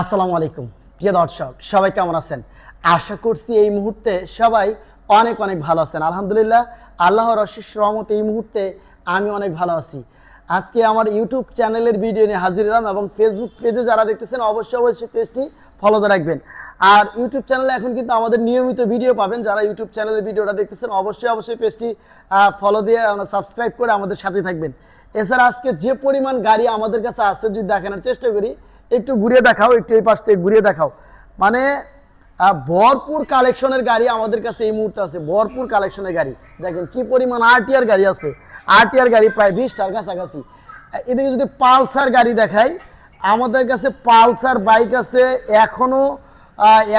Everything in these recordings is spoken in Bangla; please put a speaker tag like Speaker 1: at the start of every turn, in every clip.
Speaker 1: আসসালামু আলাইকুম। প্রিয় দর্শক, সবাই কেমন আছেন? আশা করছি এই মুহূর্তে সবাই অনেক অনেক ভালো আছেন। আলহামদুলিল্লাহ, আল্লাহর অশেষ রহমতে এই মুহূর্তে আমি অনেক ভালো আছি। আজকে আমার ইউটিউব চ্যানেলের ভিডিও নিয়ে হাজির হলাম এবং ফেসবুক পেজে যারা দেখতেছেন, অবশ্যই অবশ্যই পেজটি ফলো দিয়ে রাখবেন। আর ইউটিউব চ্যানেলে এখন কিন্তু আমাদের নিয়মিত ভিডিও পাবেন। যারা ইউটিউব চ্যানেলের ভিডিওটা দেখতেছেন, অবশ্যই অবশ্যই পেজটি ফলো দিয়ে সাবস্ক্রাইব করে আমাদের সাথে থাকবেন। এছাড়া আজকে যে পরিমাণ গাড়ি আমাদের কাছে আছে যদি দেখানোর চেষ্টা করি একটু ঘুরিয়ে দেখাও, একটু এই পাশ থেকে ঘুরিয়ে দেখাও। মানে ভরপুর কালেকশনের গাড়ি আমাদের কাছে এই মুহূর্তে আছে। ভরপুর কালেকশনের গাড়ি। দেখেন কি পরিমাণ আরটিআর গাড়ি আছে। আরটিআর গাড়ি প্রায় বিশটার কাছাকাছি। এদিকে যদি পালসার গাড়ি দেখাই, আমাদের কাছে পালসার বাইক আছে এখনও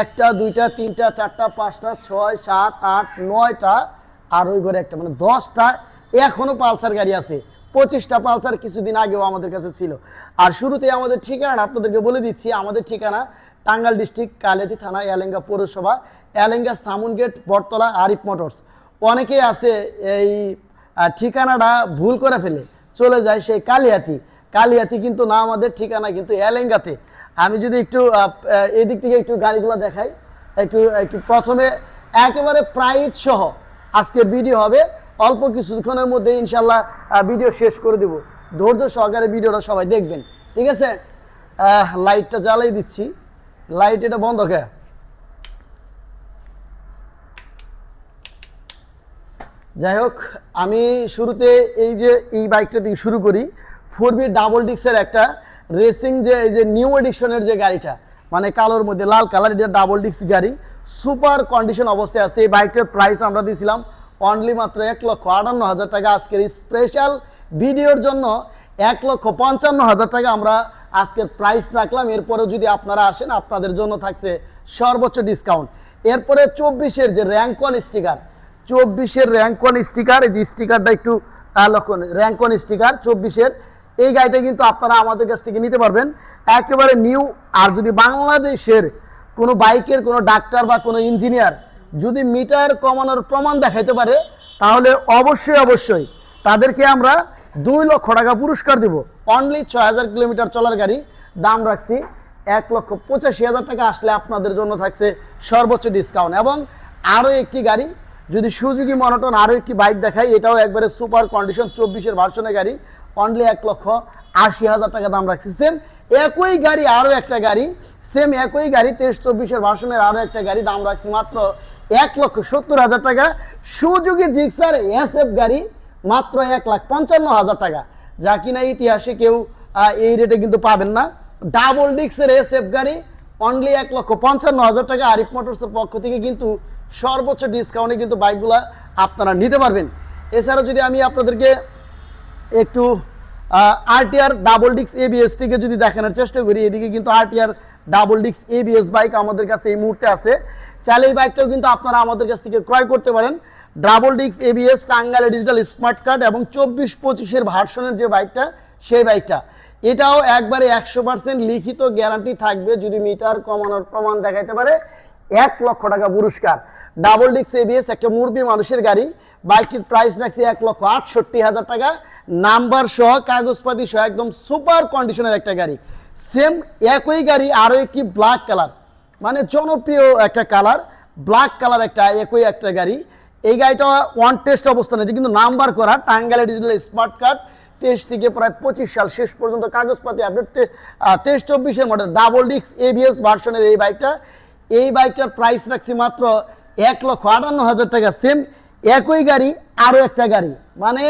Speaker 1: একটা, দুইটা, তিনটা, চারটা, পাঁচটা, ছয়, সাত, আট, নয়টা, আর ওই ঘরে একটা মানে দশটা এখনও পালসার গাড়ি আছে। পঁচিশটা পালসার কিছুদিন আগেও আমাদের কাছে ছিল। আর শুরুতে আমাদের ঠিকানা আপনাদেরকে বলে দিচ্ছি আমাদের ঠিকানা টাঙ্গাল ডিস্ট্রিক্ট কালিয়াতি থানা এলেঙ্গা পৌরসভা এলেঙ্গা সামুন গেট বটতলা আরিফ মোটরস। অনেকেই আছে এই ঠিকানাটা ভুল করে ফেলে চলে যায় সেই কালিয়াতি। কালিয়াতি কিন্তু না আমাদের ঠিকানা কিন্তু এলেঙ্গাতে। আমি যদি একটু আহ, আহ, এই দিক থেকে একটু গাড়িগুলো দেখাই একটু একটু প্রথমে একেবারে প্রাইজ সহ আজকে ভিডিও হবে। অল্প কিছুক্ষণের মধ্যে ইনশাল্লাহ ভিডিও শেষ করে দেব। ধৈর্য সহকারে ভিডিওটা সবাই দেখবেন। ঠিক আছে? লাইটটা জ্বালাই দিচ্ছি। লাইট এটা বন্ধ কে? যাই হোক, আমি শুরুতে এই যে, এই বাইকটা দিয়ে শুরু করি। ফোর বি ডাবল ডিক্সের একটা রেসিং যে, এই যে নিউ এডিশনের যে গাড়িটা মানে কালোর মধ্যে লাল কালার এটা ডাবল ডিক্স গাড়ি। সুপার কন্ডিশন অবস্থায় আছে। এই বাইকটার প্রাইস আমরা দিয়েছিলাম অনলি মাত্র এক লক্ষ আটান্ন হাজার টাকা আজকের স্পেশাল ভিডিওর জন্য এক লক্ষ পঞ্চান্ন হাজার টাকা আমরা আজকের প্রাইস রাখলাম। এরপরে যদি আপনারা আসেন, আপনাদের জন্য থাকছে সর্বোচ্চ ডিসকাউন্ট এরপরে চব্বিশের যে র্যাঙ্কন স্টিকার চব্বিশের র্যাঙ্কন স্টিকার এই যে স্টিকারটা একটু লক্ষ্য র্যাঙ্কন স্টিকার চব্বিশের, এই গাড়িটা কিন্তু আপনারা আমাদের কাছ থেকে নিতে পারবেন। একেবারে নিউ আর যদি বাংলাদেশের কোনো বাইকের কোনো ডাক্তার বা কোনো ইঞ্জিনিয়ার যদি মিটার কমানোর প্রমাণ দেখাইতে পারে, তাহলে অবশ্যই অবশ্যই তাদেরকে আমরা দুই লক্ষ টাকা পুরস্কার দিব। অনলি ছয় হাজার কিলোমিটার চলার গাড়ি, দাম রাখছি এক লক্ষ পঁচাশি হাজার টাকা। আসলে আপনাদের জন্য থাকছে সর্বোচ্চ ডিসকাউন্ট এবং আরও একটি গাড়ি, যদি সুযোগী মনোটন আরও একটি বাইক দেখাই, এটাও একবারে সুপার কন্ডিশন চব্বিশের ভার্সনের গাড়ি। অনলি এক লক্ষ আশি হাজার টাকা দাম রাখছি। সেম একই গাড়ি, আরও একটা গাড়ি সেম একই গাড়ি, তেইশ চব্বিশের ভার্সনের আরও একটা গাড়ি, দাম রাখছি মাত্র এক লক্ষ সত্তর হাজার টাকা। সুযোগী জিক্সার এস এফ গাড়ি মাত্র এক লাখ পঞ্চান্ন হাজার টাকা। যা কিনা ইতিহাসে কেউ এই রেটে কিন্তু পাবেন না। ডাবল ডিক্সের এস এফ গাড়ি অনলি এক লক্ষ পঞ্চান্ন হাজার টাকা। আরিফ মোটরসের পক্ষ থেকে কিন্তু সর্বোচ্চ ডিসকাউন্টে কিন্তু বাইকগুলা আপনারা নিতে পারবেন। এছাড়া যদি আমি আপনাদেরকে একটু আরটিআর ডাবল ডিক্স এবিএস থেকে যদি দেখানোর চেষ্টা করি, এদিকে কিন্তু আরটিআর ডাবল ডিক্স এবিএস বাইক আমাদের কাছে এই মুহূর্তে আছে। চাইলে এই বাইকটাও কিন্তু আপনারা আমাদের কাছ থেকে ক্রয় করতে পারেন। ডাবল ডিক্স এবিএস টাঙ্গালে ডিজিটাল স্মার্ট কার্ড এবং চব্বিশ পঁচিশের ভার্সনের যে বাইকটা, সেই বাইকটা। এটাও একবারে একশো পার্সেন্ট লিখিত গ্যারান্টি থাকবে যদি মিটার কমানোর প্রমাণ দেখাইতে পারে। এক লক্ষ টাকা পুরস্কার। ডাবল ডিক্স এবিএস একটা মুরবি মানুষের গাড়ি। বাইকটির প্রাইস রাখছি এক লক্ষ আটষট্টি হাজার টাকা। নাম্বার সহ, কাগজপাতি সহ, একদম সুপার কন্ডিশনের একটা গাড়ি। সেম একই গাড়ি, আরও একটি ব্ল্যাক কালার মানে জনপ্রিয় একটা কালার ব্ল্যাক কালার একটা, একই একটা গাড়ি। এই গাড়িটা ওয়ান টেস্ট অবস্থানে এটা কিন্তু নাম্বার করা টাঙ্গালে ডিজিটাল স্মার্ট কার্ড তেইশ থেকে প্রায় পঁচিশ সাল শেষ পর্যন্ত কাগজপাতি আপডেট তেইশ চব্বিশের মডেল ডাবল ডিক্স এবিএস ভার্সনের এই বাইকটা এই বাইকটার প্রাইস রাখছি মাত্র এক লক্ষ আটান্ন হাজার টাকা সেম একই গাড়ি, আরও একটা গাড়ি। মানে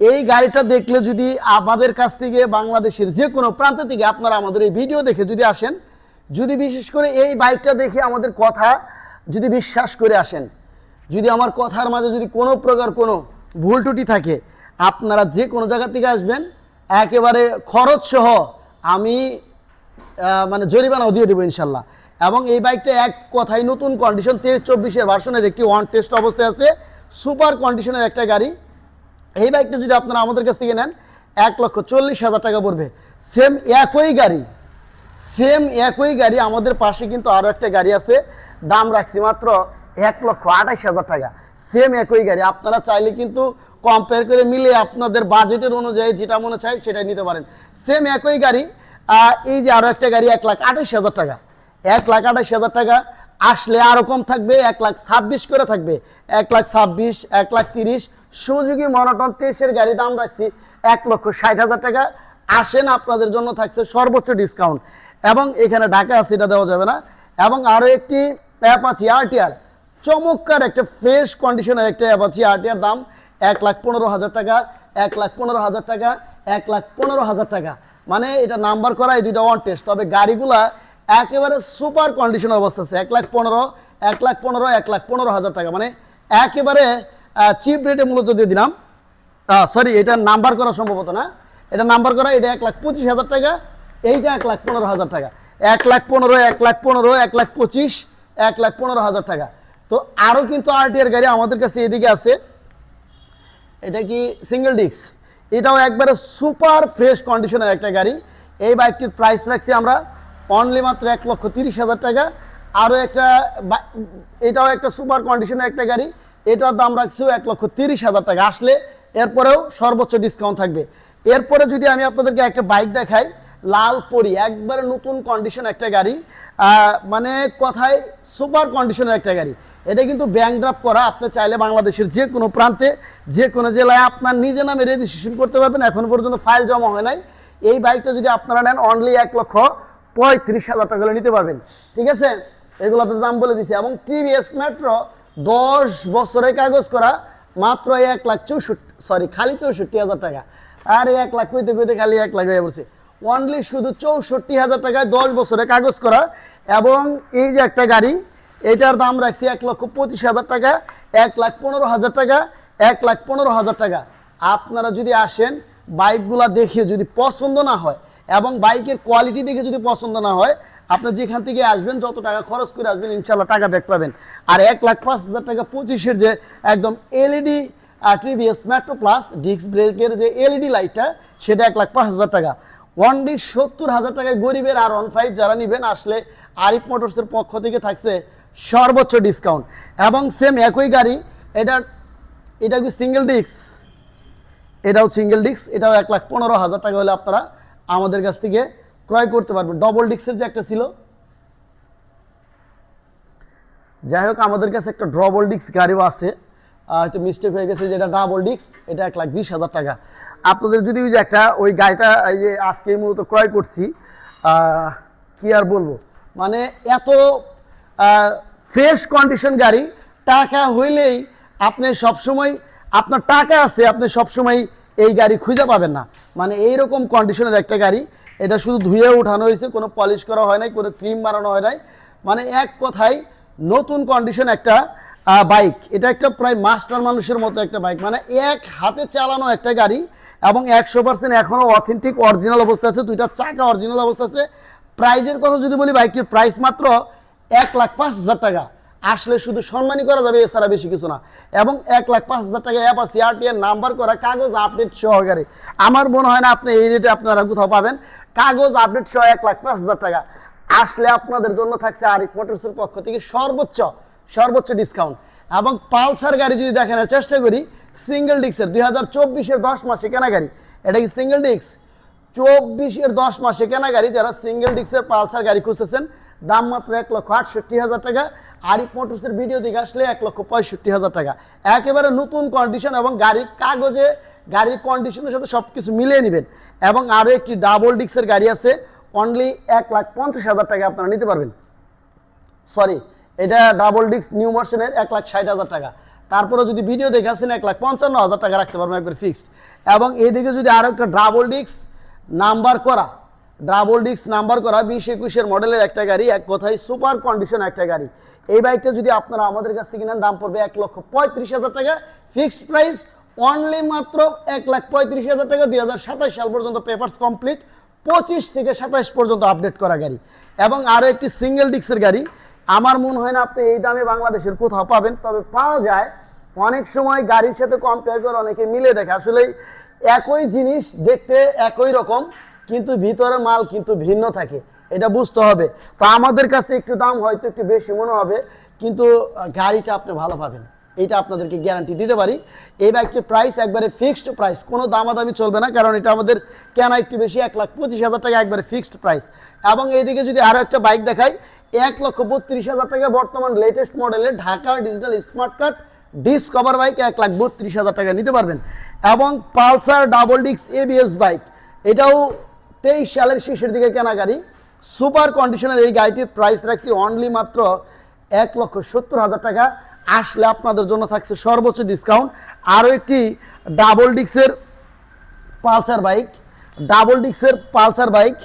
Speaker 1: এই গাড়িটা দেখলে যদি আমাদের কাছ থেকে বাংলাদেশের যে কোনো প্রান্ত থেকে আপনারা আমাদের এই ভিডিও দেখে যদি আসেন যদি বিশেষ করে এই বাইকটা দেখে আমাদের কথা যদি বিশ্বাস করে আসেন, যদি আমার কথার মাঝে যদি কোনো প্রকার কোনো ভুল ত্রুটি থাকে, আপনারা যে কোনো জায়গা থেকে আসবেন, একেবারে খরচ সহ আমি মানে জরিমানাও দিয়ে দেবো ইনশাল্লাহ। এবং এই বাইকটা এক কথায় নতুন কন্ডিশন তেইশ চব্বিশের ভার্সনের একটি ওয়ান টেস্ট অবস্থায় আছে সুপার কন্ডিশনের একটা গাড়ি। এই বাইকটা যদি আপনারা আমাদের কাছ থেকে নেন, এক লক্ষ চল্লিশ হাজার টাকা পড়বে। সেম একই গাড়ি। সেম একই গাড়ি, আমাদের পাশে কিন্তু আরও একটা গাড়ি আছে। দাম রাখছি মাত্র এক লক্ষ আঠাশ হাজার টাকা। সেম একই গাড়ি, আপনারা চাইলে কিন্তু কম্পেয়ার করে মিলে আপনাদের বাজেটের অনুযায়ী যেটা মনে চায় সেটাই নিতে পারেন। সেম একই গাড়ি এই যে আরও একটা গাড়ি, এক লাখ আঠাশ হাজার টাকা। এক লাখ আঠাশ হাজার টাকা আসলে আরও কম থাকবে, এক লাখ ছাব্বিশ করে থাকবে। এক লাখ ছাব্বিশ, এক লাখ তিরিশ সুযোগী মনোটন তেইশের গাড়ি দাম রাখছি এক লক্ষ ষাট হাজার টাকা। আসেন, আপনাদের জন্য থাকছে সর্বোচ্চ ডিসকাউন্ট এবং এখানে ঢাকা আছে, এটা দেওয়া যাবে না। এবং আরও একটি অ্যাপাচি আরটিআর চমৎকার একটা ফ্রেশ কন্ডিশনের একটা অ্যাপাচি আরটিআর দাম, এক লাখ পনেরো হাজার টাকা, এক লাখ পনেরো হাজার টাকা, এক লাখ পনেরো হাজার টাকা। মানে এটা নাম্বার করা এই দুইটা ওয়ান টেস্ট তবে গাড়িগুলা একেবারে সুপার কন্ডিশন অবস্থা আছে, এক লাখ পনেরো, এক লাখ পনেরো, এক লাখ পনেরো হাজার টাকা। মানে একেবারে চিপ রেটে মূলত দিয়ে দিলাম সরি এটা নাম্বার করা সম্ভবত না। এটা নাম্বার করা, এটা এক লাখ পঁচিশ হাজার টাকা এইটা এক লাখ পনেরো হাজার টাকা। এক লাখ পনেরো, এক লাখ পনেরো, এক লাখ পঁচিশ, এক লাখ পনেরো হাজার টাকা। তো আরও কিন্তু আরটিআর গাড়ি আমাদের কাছে এদিকে আছে। এটা কি সিঙ্গেল ডিস্ক এটাও একবারে সুপার ফ্রেশ কন্ডিশনের একটা গাড়ি। এই বাইকটির প্রাইস রাখছি আমরা অনলি মাত্র এক লক্ষ তিরিশ হাজার টাকা। আরও একটা এটাও একটা সুপার কন্ডিশনের একটা গাড়ি। এটার দাম রাখছি এক লক্ষ তিরিশ হাজার টাকা। আসলে এরপরেও সর্বোচ্চ ডিসকাউন্ট থাকবে। এরপরে যদি আমি আপনাদেরকে একটা বাইক দেখাই লাল পরি, একবারে নতুন কন্ডিশন একটা গাড়ি মানে কথায় সুপার কন্ডিশনের একটা গাড়ি। এটা কিন্তু ব্যাংক ড্রাফট করা, আপনি চাইলে বাংলাদেশের যে কোনো প্রান্তে, যে কোনো জেলায় আপনার নিজে নামে রেজিস্ট্রেশন করতে পারবেন, এখন পর্যন্ত ফাইল জমা হয় নাই। এই বাইকটা যদি আপনারা নেন অনলি এক লক্ষ পঁয়ত্রিশ হাজার টাকা নিতে পারবেন। ঠিক আছে? এগুলোতে দাম বলে দিছি। এবং টিভিএস মেট্রো দশ বছরের কাগজ করা, মাত্র এক লাখ চৌষট্টি সরি খালি চৌষট্টি হাজার টাকা। আর এক লাখ কইতে কইতে খালি এক লাখ হয়ে পড়ছে। অনলি শুধু চৌষট্টি হাজার টাকায় দশ বছরে কাগজ করা এবং এই যে একটা গাড়ি, এটার দাম রাখছি এক লক্ষ পঁচিশ হাজার টাকা, এক লাখ পনেরো হাজার টাকা, এক লাখ পনেরো হাজার টাকা। আপনারা যদি আসেন, বাইকগুলা দেখে যদি পছন্দ না হয় এবং বাইকের কোয়ালিটি দেখে যদি পছন্দ না হয়, আপনি যেখান থেকে আসবেন, যত টাকা খরচ করে আসবেন ইনশাল্লাহ টাকা ব্যাক পাবেন। আর এক লাখ পাঁচ হাজার টাকা পঁচিশের যে একদম LED TVS metro plus disc ব্রেকের যে এলইডি লাইটটা সেটা এক লাখ পাঁচ হাজার টাকা। ওয়ান ডি সত্তর হাজার টাকায় গরিবের আর ওয়ান ফাইভ যারা নেবেন, আসলে আরিফ মোটরসের পক্ষ থেকে থাকছে সর্বোচ্চ ডিসকাউন্ট এবং সেম একই গাড়ি, এটা এটা কি সিঙ্গেল ডিস্ক এটাও সিঙ্গেল ডিস্ক এটাও এক লাখ পনেরো হাজার টাকা হলে আপনারা আমাদের কাছ থেকে ক্রয় করতে পারবেন। ডবল ডিস্কের যে একটা ছিল। যাই হোক, আমাদের কাছে একটা ডবল ডিস্ক গাড়িও আছে। মিস্টেক হয়ে গেছে যেটা ডাবল ডিস্ক এটা এক লাখ বিশ হাজার টাকা। আপনাদের যদি ওই যে একটা, ওই গাড়িটা, এই যে আজকে মূলত ক্রয় করছি কি আর বলব? মানে এত ফ্রেশ কন্ডিশন গাড়ি, টাকা হইলেই আপনি সবসময়, আপনার টাকা আছে, আপনি সবসময় এই গাড়ি খুঁজে পাবেন না। মানে এইরকম কন্ডিশনের একটা গাড়ি, এটা শুধু ধুয়ে উঠানো হয়েছে, কোনো পলিশ করা হয় নাই, কোনো ক্রিম মারানো হয় নাই। মানে এক কথায় নতুন কন্ডিশন একটা বাইক এটা একটা প্রায় মাস্টার মানুষের মতো একটা বাইক মানে এক হাতে চালানো একটা গাড়ি এবং একশো পার্সেন্ট এখনও অথেন্টিক অরিজিনাল অবস্থা আছে। দুইটা চাকা অরিজিনাল অবস্থা আছে। প্রাইজের কথা যদি বলি বাইকটির প্রাইস মাত্র এক লাখ পাঁচ হাজার টাকা। আসলে শুধু সম্মানই করা যাবে, এছাড়া বেশি কিছু না। এবং এক লাখ পাঁচ হাজার টাকা অ্যাপ আছে আরটিএর নাম্বার করা, কাগজ আপডেট সহকারে। আমার মনে হয় না আপনি এই রেটে আপনারা কোথাও পাবেন। কাগজ আপডেট সহ এক লাখ পাঁচ হাজার টাকা। আসলে আপনাদের জন্য থাকছে আরিফ মোটরসের পক্ষ থেকে সর্বোচ্চ সর্বোচ্চ ডিসকাউন্ট এবং পালসার গাড়ি যদি দেখানোর চেষ্টা করি সিঙ্গেল ডিস্কের দুই হাজার চব্বিশের দশ মাসে কেনা গাড়ি এটা কি সিঙ্গেল ডিস্ক চব্বিশের দশ মাসে কেনা গাড়ি যারা সিঙ্গেল ডিস্কের পালসার গাড়ি খুঁজতেছেন, দাম মাত্র এক লক্ষ আটষট্টি হাজার টাকা। আরিফ মোটরসের ভিডিও দিকে আসলে এক লক্ষ পঁয়ষট্টি হাজার টাকা। একেবারে নতুন কন্ডিশন এবং গাড়ির কাগজে, গাড়ির কন্ডিশনের সাথে সব কিছু মিলিয়ে নেবেন। এবং আরও একটি ডাবল ডিস্কের গাড়ি আছে অনলি এক লাখ পঞ্চাশ হাজার টাকা আপনারা নিতে পারবেন। সরি এটা ডাবল ডিস্ক নিউ ভার্সনের এক লাখ ষাট হাজার টাকা। তারপরে যদি ভিডিও দেখে আসেন, এক লাখ পঞ্চান্ন হাজার টাকা রাখতে পারবেন একবার ফিক্সড এবং এদিকে যদি আরও একটা ডাবল ডিস্ক নাম্বার করা ডাবল ডিস্ক নাম্বার করা, বিশ একুশের মডেলের একটা গাড়ি, এক কথায় সুপার কন্ডিশন একটা গাড়ি। এই বাইকটা যদি আপনারা আমাদের কাছ থেকে নেন, দাম পড়বে এক লক্ষ পঁয়ত্রিশ হাজার টাকা। ফিক্সড প্রাইস অনলি মাত্র এক লাখ পঁয়ত্রিশ হাজার টাকা। দুই হাজার সাতাশ সাল পর্যন্ত পেপার্স কমপ্লিট পঁচিশ থেকে সাতাশ পর্যন্ত আপডেট করা গাড়ি। এবং আরও একটি সিঙ্গেল ডিস্কের গাড়ি আমার মনে হয় না আপনি এই দামে বাংলাদেশের কোথাও পাবেন, তবে পাওয়া যায়। অনেক সময় গাড়ির সাথে কম্পেয়ার করে অনেকে মিলে দেখে। আসলে একই জিনিস দেখতে একই রকম, কিন্তু ভিতরে মাল কিন্তু ভিন্ন থাকে। এটা বুঝতে হবে। তো আমাদের কাছে একটু দাম হয়তো একটু বেশি মনে হবে, কিন্তু গাড়িটা আপনি ভালো পাবেন। এটা আপনাদেরকে গ্যারান্টি দিতে পারি। এই বাইকটির প্রাইস একবারে ফিক্সড প্রাইস কোনো দামাদামি চলবে না, কারণ এটা আমাদের কেনা একটু বেশি, এক লাখ পঁচিশ হাজার টাকা একবারে ফিক্সড প্রাইস এবং এইদিকে যদি আরও একটা বাইক দেখাই এক লক্ষ বত্রিশ হাজার টাকা বর্তমান লেটেস্ট মডেলের Dhaka digital smart card discover bike এক লাখ বত্রিশ হাজার টাকা নিতে পারবেন। এবং পালসার ডাবল ডিক্স এবিএস বাইক এটাও তেইশ সালের শেষের দিকে কেনা গাড়ি সুপার কন্ডিশনের এই গাড়িটির প্রাইস রাখছি অনলি মাত্র এক লক্ষ সত্তর হাজার টাকা। আসলে আপনাদের জন্য থাকছে সর্বোচ্চ ডিসকাউন্ট আরও একটি ডাবল ডিক্সের পালসার বাইক ডাবল ডিক্সের পালসার বাইক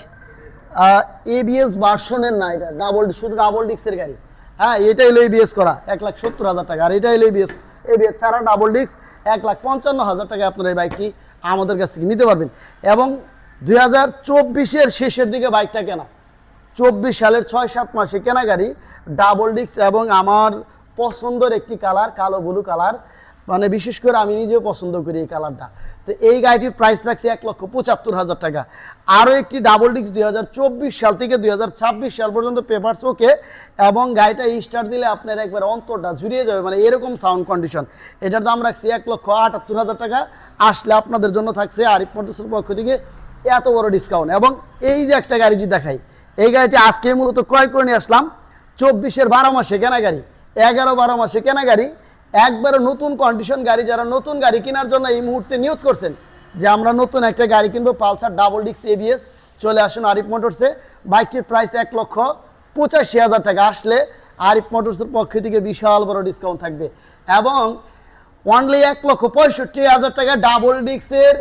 Speaker 1: এবিএস ভার্সনের না এটা। ডাবল শুধু ডাবল ডিক্সের গাড়ি। হ্যাঁ এটা হলো এবিএস করা। এক লাখ সত্তর হাজার টাকা। আর এটা হলো এবিএস এবিএস ছাড়া ডাবল ডিক্স এক লাখ পঞ্চান্ন হাজার টাকা আপনারা এই বাইকটি আমাদের কাছ থেকে নিতে পারবেন। এবং দুই হাজার চব্বিশের শেষের দিকে বাইকটা কেনা। চব্বিশ সালের ছয়, সাত মাসে কেনা গাড়ি ডাবল ডিক্স এবং আমার পছন্দের একটি কালার কালো ব্লু কালার মানে বিশেষ করে আমি নিজেও পছন্দ করি এই কালারটা। তো এই গাড়িটির প্রাইস রাখছি এক লক্ষ পঁচাত্তর হাজার টাকা। আরও একটি ডাবল ডিক্স দুই হাজার চব্বিশ সাল থেকে দুই হাজার ছাব্বিশ সাল পর্যন্ত পেপার ওকে এবং গাড়িটা স্টার্ট দিলে আপনার একবার অন্তরটা জুড়িয়ে যাবে মানে এরকম সাউন্ড কন্ডিশন এটার দাম রাখছি এক লক্ষ আটাত্তর হাজার টাকা। আসলে আপনাদের জন্য থাকছে আরিফ মোটরসের পক্ষ থেকে এত বড় ডিসকাউন্ট এবং এই যে একটা গাড়ি যদি দেখাই, এই গাড়িটি আজকে মূলত ক্রয় করে নিয়ে আসলাম। চব্বিশের বারো মাসে কেনা গাড়ি, এগারো বারো মাসে কেনা গাড়ি একবারে নতুন কন্ডিশন গাড়ি, যারা নতুন গাড়ি কেনার জন্য এই মুহূর্তে নিয়োগ করছেন, যে আমরা নতুন একটা গাড়ি কিনবো, পালসার ডাবল ডিক্স এবিএস চলে আসুন আরিফ মোটরসে বাইকটির প্রাইস এক লক্ষ পঁচাশি হাজার টাকা আসলে আরিফ মোটরসের পক্ষ থেকে বিশাল বড় ডিসকাউন্ট থাকবে। এবং অনলি এক লক্ষ পঁয়ষট্টি হাজার টাকা ডাবল ডিক্সের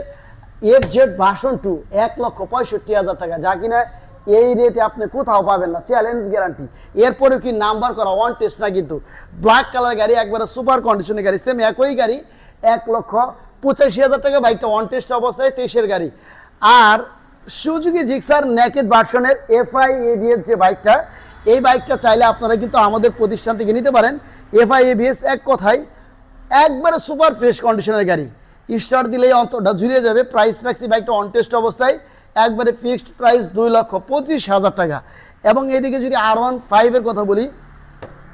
Speaker 1: এফ জেড ভাষণ টু এক লক্ষ পঁয়ষট্টি হাজার টাকা। যা কিনা এই রেটে আপনি কোথাও পাবেন না চ্যালেঞ্জ গ্যারান্টি এরপরেও কি নাম্বার করা ওয়ান টেস্ট না কিন্তু। ব্ল্যাক কালার গাড়ি, একবারে সুপার কন্ডিশনের গাড়ি সেম একই গাড়ি, এক লক্ষ পঁচাশি হাজার টাকা বাইকটা ওয়ান টেস্ট অবস্থায় তেইশের গাড়ি। আর সুজুকি জিক্সার নেকেড ভার্সনের এফআই এবিএর যে বাইকটা এই বাইকটা চাইলে আপনারা কিন্তু আমাদের প্রতিষ্ঠান থেকে নিতে পারেন। এফআই এবিএস এক কথায় একবারে সুপার ফ্রেশ কন্ডিশনের গাড়ি। স্টার দিলেই অন্তরটা জুড়িয়ে যাবে। প্রাইস রাখছি বাইকটা অন টেস্ট অবস্থায় একবারে ফিক্সড প্রাইস দুই লক্ষ পঁচিশ হাজার টাকা। এবং এদিকে যদি আর ওয়ান ফাইভের কথা বলি,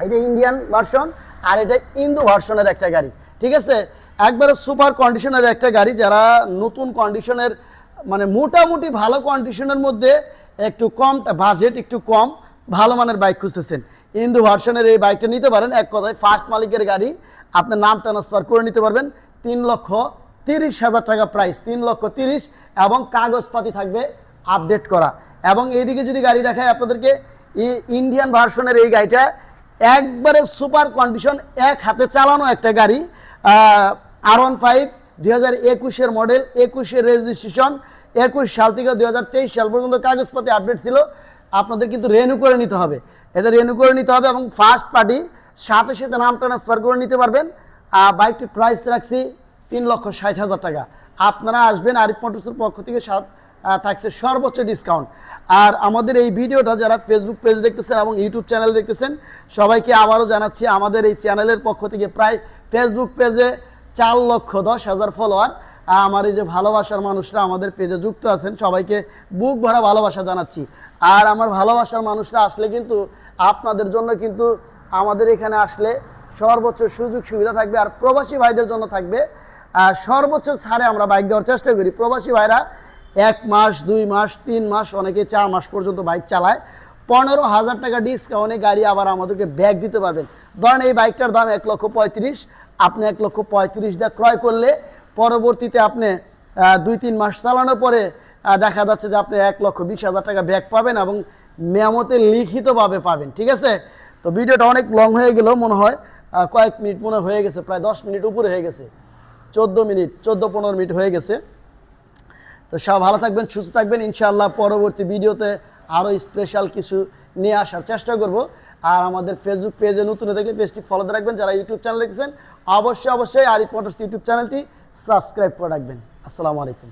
Speaker 1: এটা ইন্ডিয়ান ভার্সন আর এটা ইন্দো ভার্সনের একটা গাড়ি, ঠিক আছে? একবারে সুপার কন্ডিশনের একটা গাড়ি, যারা নতুন কন্ডিশনের মানে মোটামুটি ভালো কন্ডিশনের মধ্যে একটু কম বাজেট একটু কম, ভালো মানের বাইক খুঁজতেছেন। ইন্দু ভার্সনের এই বাইকটা নিতে পারেন। এক কথায় ফার্স্ট মালিকের গাড়ি, আপনার নাম ট্রান্সফার করে নিতে পারবেন। তিন লক্ষ তিরিশ হাজার টাকা প্রাইস তিন লক্ষ তিরিশ এবং কাগজপাতি থাকবে আপডেট করা। এবং এইদিকে যদি গাড়ি দেখায় আপনাদেরকে ইন্ডিয়ান ভার্সনের এই গাড়িটা একবারে সুপার কন্ডিশন এক হাতে চালানো একটা গাড়ি আর ওয়ান ফাইভ দুই হাজার একুশের মডেল একুশের রেজিস্ট্রেশন একুশ সাল থেকে দুই হাজার তেইশ সাল পর্যন্ত কাগজপাতি আপডেট ছিল। আপনাদের কিন্তু রেনু করে নিতে হবে। এটা রেনু করে নিতে হবে এবং ফার্স্ট পার্টি সাথে সাথে নাম ট্রান্সফার করে নিতে পারবেন। বাইকটির প্রাইস রাখছি তিন লক্ষ ষাট হাজার টাকা। আপনারা আসবেন আরিফ মোটরসের পক্ষ থেকে থাকছে সর্বোচ্চ ডিসকাউন্ট আর আমাদের এই ভিডিওটা যারা ফেসবুক পেজ দেখতেছেন এবং ইউটিউব চ্যানেল দেখতেছেন, সবাইকে আবারও জানাচ্ছি, আমাদের এই চ্যানেলের পক্ষ থেকে প্রায় ফেসবুক পেজে চার লক্ষ দশ হাজার ফলোয়ার আমার এই যে ভালোবাসার মানুষরা আমাদের পেজে যুক্ত আছেন, সবাইকে বুক ভরা ভালোবাসা জানাচ্ছি। আর আমার ভালোবাসার মানুষরা আসলে কিন্তু আপনাদের জন্য কিন্তু আমাদের এখানে আসলে সর্বোচ্চ সুযোগ সুবিধা থাকবে, আর প্রবাসী ভাইদের জন্য থাকবে। সর্বোচ্চ ছাড়ে আমরা বাইক দেওয়ার চেষ্টা করি। প্রবাসী ভাইরা, এক মাস, দুই মাস, তিন মাস, অনেকে চার মাস পর্যন্ত বাইক চালায়। পনেরো হাজার টাকা ডিসকাউন্টে গাড়ি আবার আমাদেরকে ব্যাগ দিতে পারবেন। ধরেন এই বাইকটার দাম এক লক্ষ পঁয়ত্রিশ, আপনি এক লক্ষ পঁয়ত্রিশ দিয়ে ক্রয় করলে পরবর্তীতে আপনি দুই, তিন মাস চালানোর পরে দেখা যাচ্ছে যে আপনি এক লক্ষ বিশ হাজার টাকা ব্যাগ পাবেন এবং মেমোতে লিখিতভাবে পাবেন, ঠিক আছে? তো ভিডিওটা অনেক লং হয়ে গেলেও মনে হয় কয়েক মিনিট মনে হয়ে গেছে, প্রায় দশ মিনিট উপরে হয়ে গেছে। চোদ্দ মিনিট, চোদ্দ পনেরো মিনিট হয়ে গেছে। তো সব ভালো থাকবেন, সুস্থ থাকবেন। ইনশাআল্লাহ পরবর্তী ভিডিওতে আরও স্পেশাল কিছু নিয়ে আসার চেষ্টা করব। আর আমাদের ফেসবুক পেজে নতুন দেখলে পেজটি ফলোতে রাখবেন। যারা ইউটিউব চ্যানেল দেখছেন, অবশ্যই অবশ্যই আরিফ মোটরস ইউটিউব চ্যানেলটি সাবস্ক্রাইব করে রাখবেন। আসসালামু আলাইকুম।